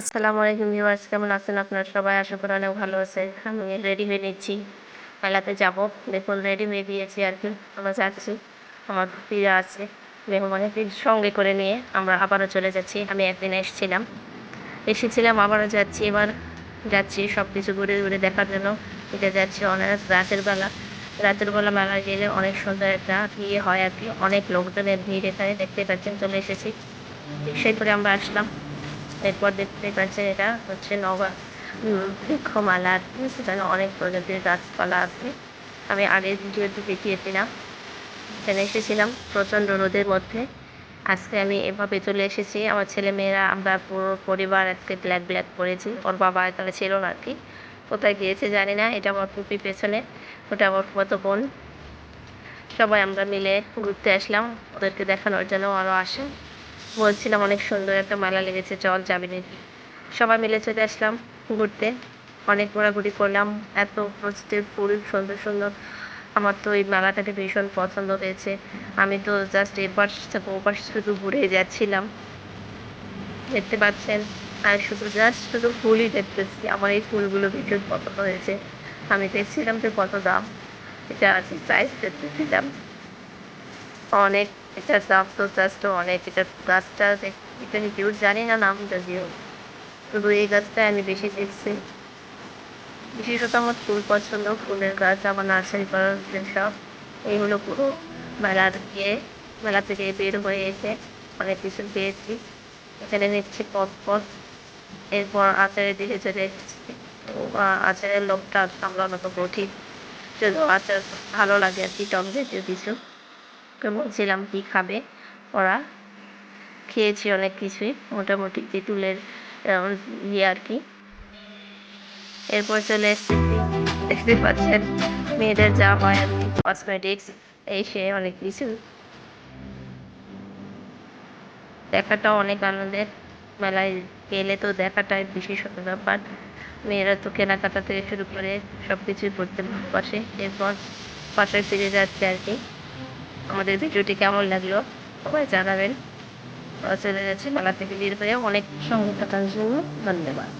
আসসালামু আলাইকুম ভিউয়ার্স, কেমন আছেন আপনারা সবাই? আশা করি অনেক ভালো আছে আমি রেডি হয়ে নিচ্ছি। মেলাতে যাব। দেখুন রেডি হয়ে দিয়েছি আর কি। আমরা যাচ্ছি। আমার প্রিয়া আছে। মেহমানের সঙ্গে করে নিয়ে আমরা আবারও চলে যাচ্ছি। আমি একদিন এসেছিলাম। এসেছিলাম, আবারও যাচ্ছি। এবার যাচ্ছি সব কিছু ঘুরে ঘুরে দেখার জন্য। এটা যাচ্ছি অনেক রাতের বেলা। রাতের বেলা মেলায় গেলে অনেক সুন্দর একটা ইয়ে হয় আর কি। অনেক লোকজনের ভিড় এখানে দেখতে পাচ্ছেন। চলে এসেছি। সেই করে আমরা আসলাম। এরপর দেখতে পাচ্ছেন এটা হচ্ছে নগা বৃক্ষমালা। সেখানে অনেক প্রজাতির গাছপালা আছে। আমি আগের ভিডিওতে দেখিয়েছিলাম। এখানে এসেছিলাম প্রচণ্ড রোদের মধ্যে। আজকে আমি এভাবে চলে এসেছি। আমার ছেলে মেয়েরা আমরা পুরো পরিবার আজকে ব্ল্যাক ব্ল্যাক পরেছি। ওর বাবা এখানে ছিল না আর কি কোথায় গিয়েছে জানি না। এটা আমার টুপি পেছনে। ওটা আমার মতো বোন। সবাই আমরা মিলে ঘুরতে আসলাম। ওদেরকে দেখানোর জন্য আরও আসে। বলছিলাম অনেক সুন্দর একটা মেলা লেগেছে, চল যাবি নাকি? সবাই মিলে চলে আসলাম ঘুরতে। অনেক ঘোরাঘুরি করলাম, এত প্রস্তুতির ফুল সুন্দর সুন্দর। আমার তো এই মেলাটাকে ভীষণ পছন্দ হয়েছে। আমি তো জাস্ট এপাশ থেকে ওপাশ শুধু ঘুরে যাচ্ছিলাম। দেখতে পাচ্ছেন? আর শুধু জাস্ট শুধু ফুলই দেখতেছি। আমার এই ফুলগুলো ভীষণ পছন্দ হয়েছে। আমি দেখছিলাম যে কত দাম। এটা আছে প্রাইস দেখতেছিলাম। অনেক এটার দাম তো জাস্ট অনেক এটা গাছটা এটা কেউ জানি না নাম যদিও। শুধু এই গাছটাই আমি বেশি দেখছি। বিশেষত আমার ফুল পছন্দ ফুলের গাছ, আমার নার্সারি করার সব এইগুলো পুরো মেলার গিয়ে মেলা থেকে বের হয়ে এসে অনেক কিছু পেয়েছি। এখানে নিচ্ছি পথ পথ এরপর আচারের দিকে চলে আচারের লোকটা সামলানো তো কঠিন। যদিও আচার ভালো লাগে আর কি, টক জাতীয় কিছু। ওকে বলছিলাম কী খাবে ওরা? খেয়েছি অনেক কিছুই, মোটামুটি তেঁতুলের ইয়ে আর কি। এরপর চলে এসেছি, দেখতে পাচ্ছেন, মেয়েদের যা হয় আর কি কসমেটিক্স এই সে অনেক কিছু। দেখাটা অনেক আনন্দের, মেলায় গেলে তো দেখাটাই বিশেষত ব্যাপার। মেয়েরা তো কেনাকাটা থেকে শুরু করে সব কিছুই করতে ভালোবাসে এরপর বাসায় ফিরে যাচ্ছে আর কি। আমাদের ভিডিওটি কেমন লাগল? সবাই জানাবেন। চলে যাচ্ছি মেলা থেকে বের হয়ে অনেক সঙ্গে থাকার জন্য ধন্যবাদ।